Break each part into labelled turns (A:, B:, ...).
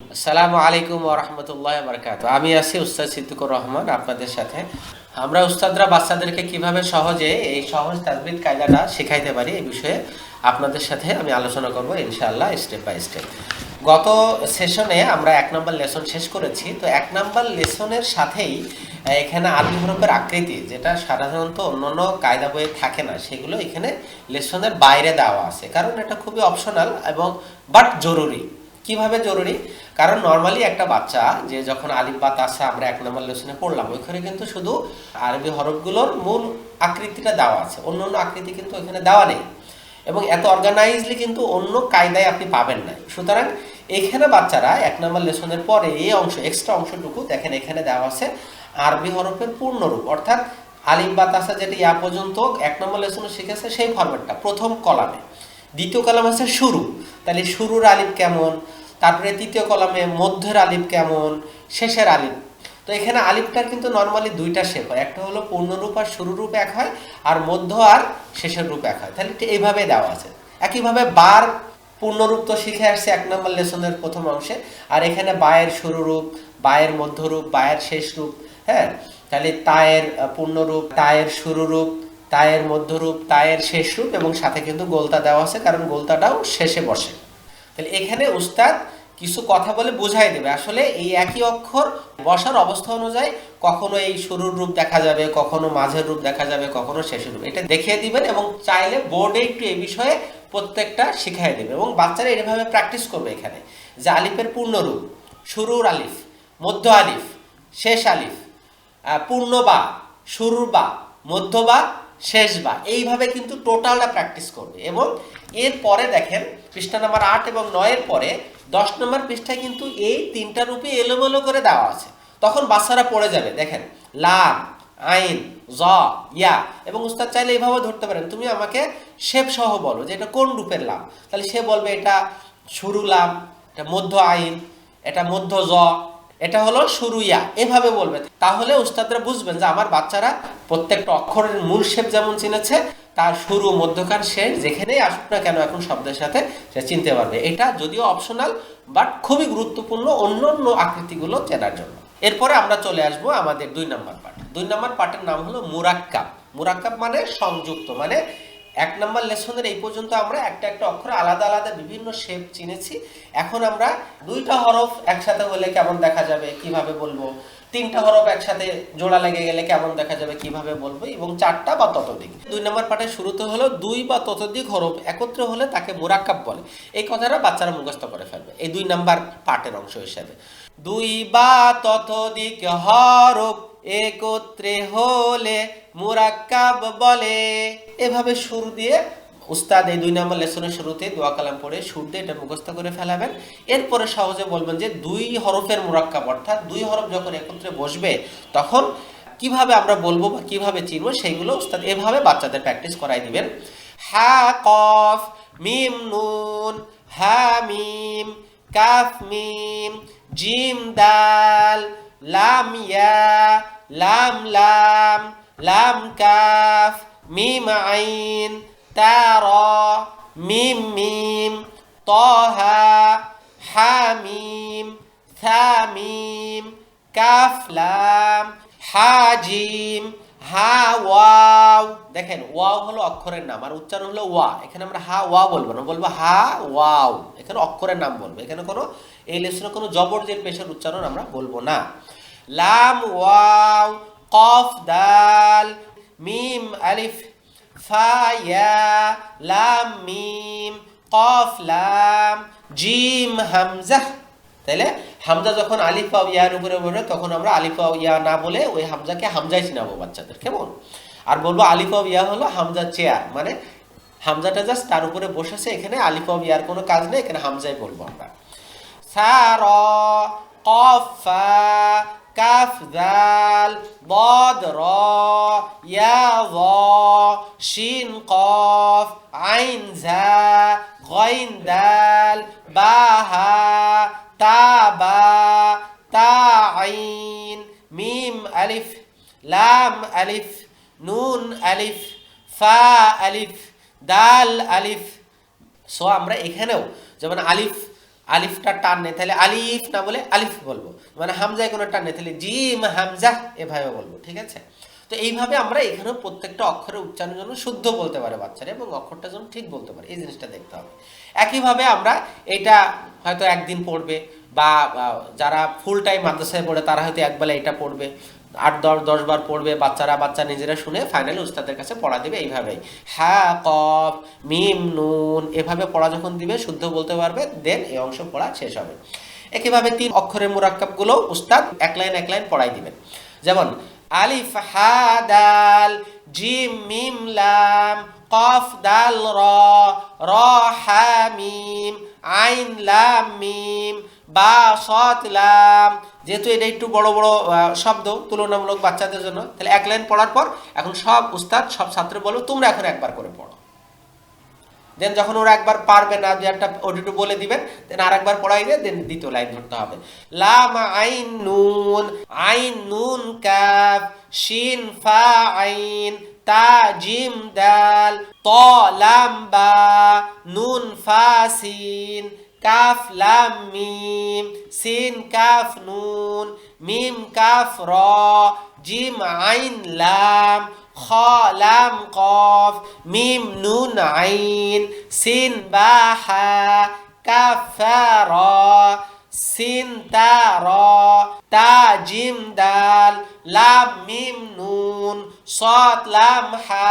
A: আসসালামু আলাইকুম ওরহমতুল্লাহ বরকাত আমি আছি উস্তাদ সিদ্দিকুর রহমান আপনাদের সাথে। আমরা উস্তাদরা বাচ্চাদেরকে কীভাবে সহজে এই সহজ তাজবিদ কায়দাটা শেখাইতে পারি এই বিষয়ে আপনাদের সাথে আমি আলোচনা করব ইনশাআল্লাহ স্টেপ বাই স্টেপ। গত সেশনে আমরা এক নম্বর লেসন শেষ করেছি। তো এক নম্বর লেসনের সাথেই এখানে আরবি হরফের আকৃতি, যেটা সাধারণত অন্যান্য কায়দা বইয়ে থাকে না, সেগুলো এখানে লেসনের বাইরে দেওয়া আছে। কারণ এটা খুবই অপশনাল এবং বাট জরুরি। কীভাবে জরুরি? কারণ নর্মালি একটা বাচ্চা, যে যখন আলিফ বা তাসা আমরা এক নম্বর লেসনে পড়লাম, ওইখানে কিন্তু শুধু আরবি হরফগুলোর মূল আকৃতিটা দেওয়া আছে। অন্য অন্য আকৃতি কিন্তু এখানে দেওয়া নেই। এবং এত অর্গানাইজলি কিন্তু অন্য কায়দায় আপনি পাবেন না সুতরাং এখানে বাচ্চারা এক নম্বর লেসনের পরে এই অংশ এক্সট্রা অংশটুকু দেখেন, এখানে দেওয়া আছে আরবি হরফের পূর্ণরূপ। অর্থাৎ আলিফ বা তাসা যেটা ইয়া পর্যন্ত এক নম্বর লেসনে শিখেছে, সেই ফরম্যাটটা প্রথম কলামে দ্বিতীয় কলাম আছে শুরু। তাহলে শুরুর আলিফ কেমন? তারপরে তৃতীয় কলামে মধ্যের আলিফ কেমন? শেষের আলিফ। তো এখানে আলিফটার কিন্তু নর্মালি দুইটা শেপ হয়। একটা হলো পূর্ণরূপ আর শুরুরূপ এক হয়, আর মধ্য আর শেষের রূপ এক হয়। তাহলে এইভাবে দেওয়া আছে। একইভাবে বার পূর্ণরূপ তো শিখে আসছে এক নম্বর লেসনের প্রথম অংশে। আর এখানে বায়ের শুরুরূপ, বায়ের মধ্যরূপ, বায়ের শেষ রূপ হ্যাঁ? তাহলে তায়ের পূর্ণরূপ, তায়ের শুরুরূপ তায়ের মধ্যরূপ, তায়ের শেষ রূপ এবং সাথে কিন্তু গোলতা দেওয়া আছে, কারণ গোলতাটাও শেষে বসে। তাহলে এখানে উস্তাদ কিছু কথা বলে বোঝাই দেবে। আসলে এই একই অক্ষর বসার অবস্থা অনুযায়ী কখনো এই শুরুর রূপ দেখা যাবে, কখনো মাঝের রূপ দেখা যাবে, কখনো শেষের রূপ। এটা দেখিয়ে দিবেন এবং চাইলে বোর্ডে একটু এই বিষয়ে প্রত্যেকটা শিখাই দেবে এবং বাচ্চারা এভাবে প্র্যাকটিস করবে এখানে। যে আলিফের পূর্ণ রূপ শুরুর আলিফ, মধ্য আলিফ, শেষ আলিফ পূর্ণ বা, শুরুর বা, মধ্য বা শেষ বা এইভাবে কিন্তু টোটালটা প্র্যাকটিস করবে। এবং এর পরে দেখেন, পৃষ্ঠা নাম্বার আট এবং নয়ের পরে দশ নম্বর পৃষ্ঠায় কিন্তু এই তিনটা রূপে এলোমেলো করে দেওয়া আছে। তখন বাচ্চারা পড়ে যাবে। দেখেন, লাম, আইন, জ, ইয়া। এবং উস্তাদ চাইলে এইভাবে ধরতে পারেন। তুমি আমাকে শেপ সহ বলো যে এটা কোন রূপের লাম? তাহলে সে বলবে, এটা শুরু লাম, এটা মধ্য আইন, এটা মধ্য জ এটা হলো সুরুইয়া এভাবে বলবে। তাহলে উস্তাদরা বুঝবেন যে আমার বাচ্চারা প্রত্যেকটা অক্ষরের মূল শেপ যেমন চিনেছে, তার শুরু মধ্যকার শেষ, যেখানেই আসুক না কেন এখন শব্দের সাথে সে চিনতে পারবে। এটা যদিও অপশনাল বাট খুবই গুরুত্বপূর্ণ অন্য অন্য আকৃতিগুলো চেনার জন্য। এরপরে আমরা চলে আসব আমাদের দুই নম্বর পাঠ। দুই নম্বর পাঠের নাম হলো মুরাক্কাব। মুরাক্কাব মানে সংযুক্ত মানে এক নম্বর লেসনের এই পর্যন্ত আমরা একটা একটা অক্ষর আলাদা আলাদা বিভিন্ন শেপ চিনেছি। এখন আমরা দুইটা হরফ একসাথে হলে কেমন দেখা যাবে, কীভাবে বলব? তিনটা হরফ একসাথে জোড়া লেগে গেলে কেমন দেখা যাবে, কীভাবে বলব? এবং চারটা বা ততোধিক। দুই নম্বর পাঠের শুরুতে হলো দুই বা ততোধিক হরফ একত্রে হলে তাকে মোরাক্কাব বলে। এই কথাটা বাচ্চারা মুখস্থ করে ফেলবে, এই দুই নাম্বার পাঠের অংশ হিসেবে। দুই বা ততোধিক হরফ একত্রে হলে মুরাক্কাব বলে। এভাবে শুরু দিয়ে উস্তাদ এই দুই নম্বর লেসনের শুরুতে দোয়া কালাম পড়ে সুর দিয়ে এটা মুখস্থ করে ফেলাবেন। এরপরে সহজে বলবেন যে দুই হরফের মুরাক্কাব, অর্থাৎ দুই হরফ যখন একত্রে বসবে, তখন কীভাবে আমরা বলব বা কীভাবে চিনবো সেইগুলো উস্তাদ এভাবে বাচ্চাদের প্র্যাকটিস করাই দিবেন। হা, কফ, মিম, নুন, হা, মিম, কাফ, মিম, জিম, দাল লাম ইয়া লাম লাম লাম কাফ মিম আইন তারা মিম মিম তহা হামিম থামিম কাফ লাম হাজিম হা, ওয়াও। দেখেন, ওয়াও হলো অক্ষরের নাম, আর উচ্চারণ হলো ওয়া। এখানে আমরা হা, ওয়া বলব না, বলব হা, ওয়াও। এখানে অক্ষরের নাম বলব, এখানে কোনো এই লেসনে কোনো জবর জের পেশের উচ্চারণ আমরা বলব না। লাম, ওয়াও, কফ, দাল, মিম, আলিফ, ফা, ইয়া, লাম, মিম, কফ, লাম, জিম, হামজা। তাইলে হামজা যখন আলিফা ইয়ার উপরে বলবে, তখন আমরা আলিফা ইয়া না বলে ওই হামজাকে হামজাই চিনাবো বাচ্চাদের, কেমন? আর বলব আলিফা ইয়া হলো হামজা চেয়ার মানে হামজাটা জাস্ট তার উপরে বসেছে, এখানে আলিফা ইয়ার কোনো কাজ নেই, এখানে হামজাই বলব আমরা। সার, কফা কাফ দাল বদ র ইয়া লাম আলিফ, নুন আলিফ, ফা আলিফ, দাল আলিফ। সো আমরা এখানেও যেমন আলিফ, আলিফটা টান নেই তাহলে আলিফ না বলে আলিফ বলব। মানে হামজায় কোনো টান নেই তাহলে জিম হামজা এভাবে বলব, ঠিক আছে? তো এইভাবে আমরা এখানেও প্রত্যেকটা অক্ষরের উচ্চারণ জন্য শুদ্ধ বলতে পারে বাচ্চারা এবং অক্ষরটা যেন ঠিক বলতে পারে, এই জিনিসটা দেখতে হবে। একইভাবে আমরা এটা হয়তো একদিন পড়বে বা যারা ফুল টাইম মাদ্রাসায় পড়ে, তারা হয়তো একবেলা এটা পড়বে। আট, দশ দশ বার পড়বে, বাচ্চারা বাচ্চা নিজেরা শুনে ফাইনালি উস্তাদের কাছে পড়া দিবে এইভাবেই। হ্যাঁ কফ, মিম, নুন, এভাবে পড়া যখন দিবে, শুদ্ধ বলতে পারবে দেন এই অংশ পড়া শেষ হবে। একইভাবে তিন অক্ষরের মুরাক্কাবগুলো উস্তাদ এক লাইন এক লাইন পড়াই দিবেন। যেমন, আলিফ, হা, দাল, জিম, মিম, লাম, কফ, দাল, র র, হা, মিম, আইন, লাম, মিম, বা, সৎ, লাম যেহেতু এটা একটু বড় বড় শব্দ, তুলনামূলক বাচ্চাদের জন্য, তাহলে এক লাইন পড়ার পর এখন সব উস্তাদ, সব ছাত্র বলব তোমরা এখন একবার করে পড়ো। দেন যখন ওরা একবার পারবে না, যে একটা ওটা বলে দিবেন দেন আর একবার পড়াইবে দেন দ্বিতীয় লাইন ধরতে হবে। লাম আইন নুন আইন নুন কাফ, শিন ফা আইন, তা জিম দাল, ত লাম বা, নুন ফা সিন কাফ লাম মিম সিন কাফ নুন মিম কাফ র জিম আইন লাম খ লাম কফ মিম নুন আইন সিন বা হা কাফ র সিন তা র তা জিম দাল লাম মিম নুন সৎ হা।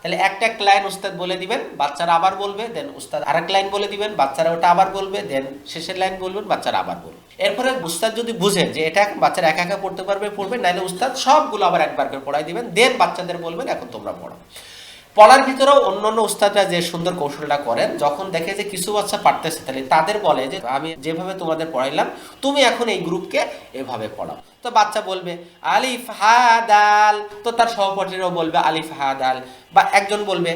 A: তাহলে একটা লাইন উস্তাদ বলে দিবেন, বাচ্চারা আবার বলবে দেন উস্তাদ আরেক লাইন বলে দিবেন, বাচ্চারা ওটা আবার বলবে দেন শেষের লাইন বলবেন, বাচ্চারা আবার বলবে। এরপরে উস্তাদ যদি বুঝেন যে এটা এখন বাচ্চারা একা একা পড়তে পারবে, পড়বে নাহলে উস্তাদ সবগুলো আবার একবার করে পড়াই দিবেন দেন বাচ্চাদের বলবেন, এখন তোমরা পড়ো। পড়ার ভিতরেও অন্য অন্য উস্তাদরা যে সুন্দর কৌশলটা করেন, যখন দেখে যে কিছু বাচ্চা পারতেছে, তাহলে তাদের বলে যে, আমি যেভাবে তোমাদের পড়াইলাম, তুমি এখন এই গ্রুপকে এভাবে পড়াও। তো বাচ্চা বলবে, আলিফ হা দাল তো তার সহপাঠীরাও বলবে, আলিফ হা দাল বা একজন বলবে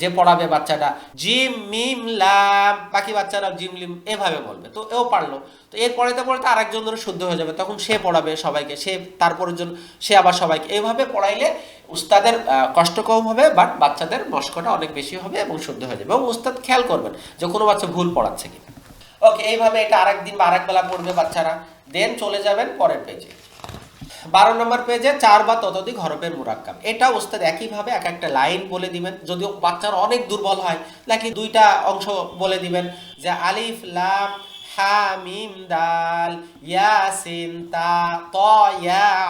A: যে পড়াবে বাচ্চাটা, জিম মিম লাম। বাকি বাচ্চারা জিম লিম এভাবে বলবে। তো এও পারল। তো এর পড়াতে পড়াতে আরেকজন ধরে শুদ্ধ হয়ে যাবে। তখন সে পড়াবে সবাইকে, সে তারপরের জন, সে আবার সবাইকে। এভাবে পড়াইলে উস্তাদের কষ্ট কম হবে বাট বাচ্চাদের মস্কটা অনেক বেশি হবে এবং শুদ্ধ হয়ে যাবে। এবং উস্তাদ খেয়াল করবেন যে কোনো বাচ্চা ভুল পড়াচ্ছে কিনা। ওকে এইভাবে এটা আরেক দিন বা আরেক বেলা পড়বে বাচ্চারা। দেন চলে যাবেন পরের পেজে বারো নম্বর পেজে চার বা ততোধিক হরফের মুরাক্কাব এটা ওস্তাদ একইভাবে এক একটা লাইন বলে দিবেন। যদিও বাচ্চারা অনেক দুর্বল হয়, নাকি দুইটা অংশ বলে দিবেন যে আলিফ, লাম হা মিম দাল ইয়াসিন, তা, ত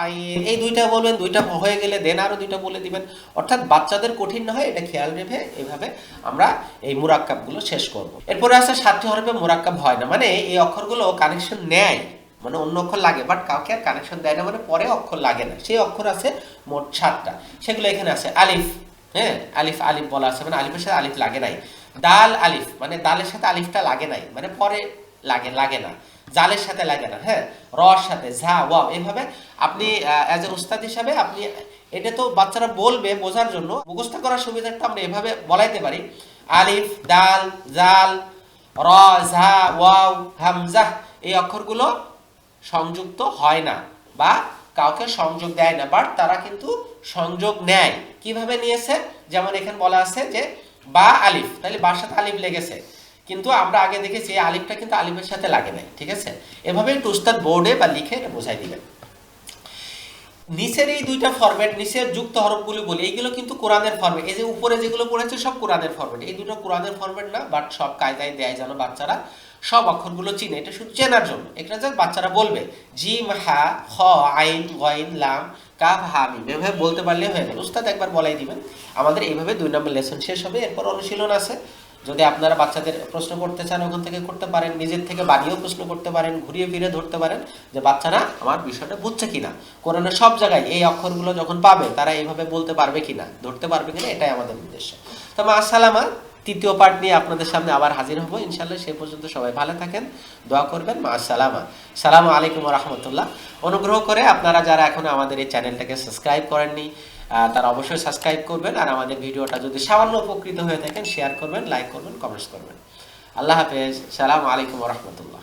A: আইন। এই দুইটা বলবেন, দুইটা হয়ে গেলে দেন আরও দুইটা বলে দিবেন। অর্থাৎ বাচ্চাদের কঠিন না হয়, এটা খেয়াল রেখে এইভাবে আমরা এই মুরাক্কাবগুলো শেষ করব। এরপরে আছে সাতটি হরফে মুরাক্কাব হয় না। মানে এই অক্ষরগুলো কানেকশন নেয়। মানে অন্য অক্ষর লাগে বাট কাউকে আর কানেকশন দেয় না। মানে পরে অক্ষর লাগে না। সেই অক্ষর আছে মোট সাতটা। সেগুলো এখানে আছে আলিফ। হ্যাঁ আলিফ আলিফ বলা আছে। মানে আলিফের সাথে আলিফ লাগে নাই। দাল আলিফ। মানে দালের সাথে আলিফটা লাগে নাই। মানে পরে লাগে লাগে না। জালের সাথে লাগে না হ্যাঁ? রর সাথে, ঝা, ওয়াও এইভাবে আপনি অ্যাজ এ উস্তাদ হিসাবে আপনি, এটা তো বাচ্চারা বলবে বোঝার জন্য। মুখস্থ করার সুবিধাটা আমরা এভাবে বলাইতে পারি। আলিফ, দাল, জাল, র, ঝা, ওয়াও, হামজা, এই অক্ষরগুলো সংযুক্ত হয় না বা কাউকে সংযোগ দেয় না বাট তারা কিন্তু সংযোগ নেয়। কীভাবে নিয়েছে? যেমন এখানে বলা আছে যে বা আলিফ, তাহলে বার সাথে আলিফ লেগেছে। কিন্তু আমরা আগে দেখেছি এই আলিফটা কিন্তু আলিফের সাথে লাগে নাই, ঠিক আছে? এভাবে একটু উস্তাদ বোর্ডে বা লিখে এটা বোঝাই দিবেন নিচের এই দুইটা ফরম্যাট নিচের যুক্ত হরফগুলো বলি, এইগুলো কিন্তু কোরআনের ফরম্যাট এই যে উপরে যেগুলো পড়েছে সব কোরআনের ফরম্যাট এই দুটো কোরআনের ফরম্যাট না বাট সব কায়দায় দেয় যেন বাচ্চারা সব অক্ষরগুলো চিনে। এটা শুধু চেনার জন্য, এটা যে বাচ্চারা বলবে, জিম, হা, খ, আইন গইন লাম, কাফ, হা, মিম, এভাবে বলতে পারলে হয়ে গেল উস্তাদ একবার বলাই দিবেন। আমাদের এইভাবে দুই নম্বর লেসন শেষ হবে, এরপর অনুশীলন আছে। যদি আপনারা বাচ্চাদের প্রশ্ন করতে চান, ওখান থেকে করতে পারেন। নিজের থেকে বানিয়েও প্রশ্ন করতে পারেন, ঘুরিয়ে ফিরে ধরতে পারেন যে, বাচ্চারা, আমার বিষয়টা বুঝছে কিনা? কোরআনের সব জায়গায় এই অক্ষরগুলো যখন পাবে, তারা এইভাবে বলতে পারবে কিনা, ধরতে পারবে কিনা, এটাই আমাদের উদ্দেশ্য। তো মা আসসালামা তৃতীয় পার্ট নিয়ে আপনাদের সামনে আবার হাজির হব ইনশাল্লাহ সেই পর্যন্ত সবাই ভালো থাকেন, দোয়া করবেন মা আসসালামা সালামু আলাইকুম রহমতুল্লাহ। অনুগ্রহ করে আপনারা যারা এখনও আমাদের এই চ্যানেলটাকে সাবস্ক্রাইব করেননি তারা অবশ্যই সাবস্ক্রাইব করবেন আর আমাদের ভিডিওটা যদি সামান্য উপকৃত হয়ে থাকেন শেয়ার করবেন লাইক করবেন কমেন্টস করবেন। আল্লাহ হাফেজ। সালাম আলাইকুম রহমতুল্লাহ।